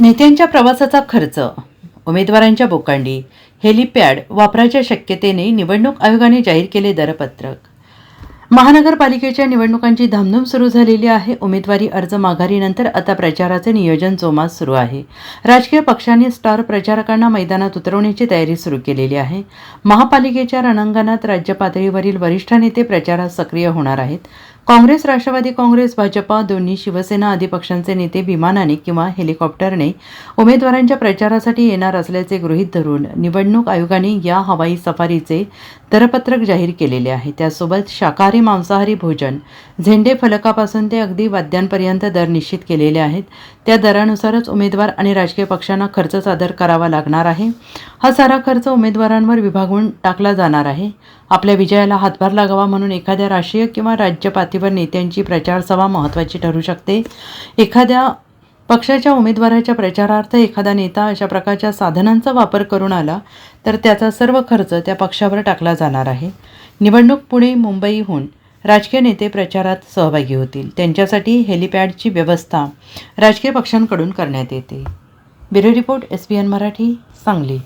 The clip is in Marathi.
नेत्यांच्या प्रवासाचा खर्च उमेदवारांच्या बोकांडी हेलिपॅड वापराच्या शक्यतेने निवडणूक आयोगाने जाहीर केले दरपत्रक. महानगरपालिकेच्या निवडणुकांची धामधूम सुरू झालेली आहे. उमेदवारी अर्ज माघारीनंतर आता प्रचाराचे नियोजन जोमात सुरू आहे. राजकीय पक्षांनी स्टार प्रचारकांना मैदानात उतरवण्याची तयारी सुरू केलेली आहे. महापालिकेच्या रणांगणात राज्य पातळीवरील वरिष्ठ नेते प्रचारात सक्रिय होणार आहेत. काँग्रेस राष्ट्रवादी काँग्रेस भाजपा दोन्ही शिवसेना आदी पक्षांचे नेते विमानाने किंवा हेलिकॉप्टरने उमेदवारांच्या प्रचारासाठी येणार असल्याचे गृहीत धरून निवडणूक आयोगाने या हवाई सफारीचे दरपत्रक जाहीर केलेले आहे. त्यासोबत शाकाहारी मांसाहारी भोजन. झेंडे फलकापासून ते अगदी वाद्यांपर्यंत दर निश्चित केलेले आहेत. त्या दरानुसारच उमेदवार आणि राजकीय पक्षांना खर्च सादर करावा लागणार आहे. हा सारा खर्च उमेदवारांवर विभागून टाकला जाणार आहे. आपल्या विजयाला हातभार लागावा म्हणून एखाद्या राष्ट्रीय किंवा राज्य पातळीवर नेत्यांची प्रचारसभा महत्त्वाची ठरू शकते. एखाद्या पक्षाच्या उमेदवाराच्या प्रचारार्थ एखादा नेता अशा प्रकारच्या साधनांचा वापर करून आला तर त्याचा सर्व खर्च त्या पक्षावर टाकला जाणार आहे. निवडणूक पुणे मुंबईहून राजकीय नेते प्रचारात सहभागी होतील. त्यांच्यासाठी हेलिपॅडची व्यवस्था राजकीय पक्षांकडून करण्यात येते. Bureau report S B N Marathi Sangli.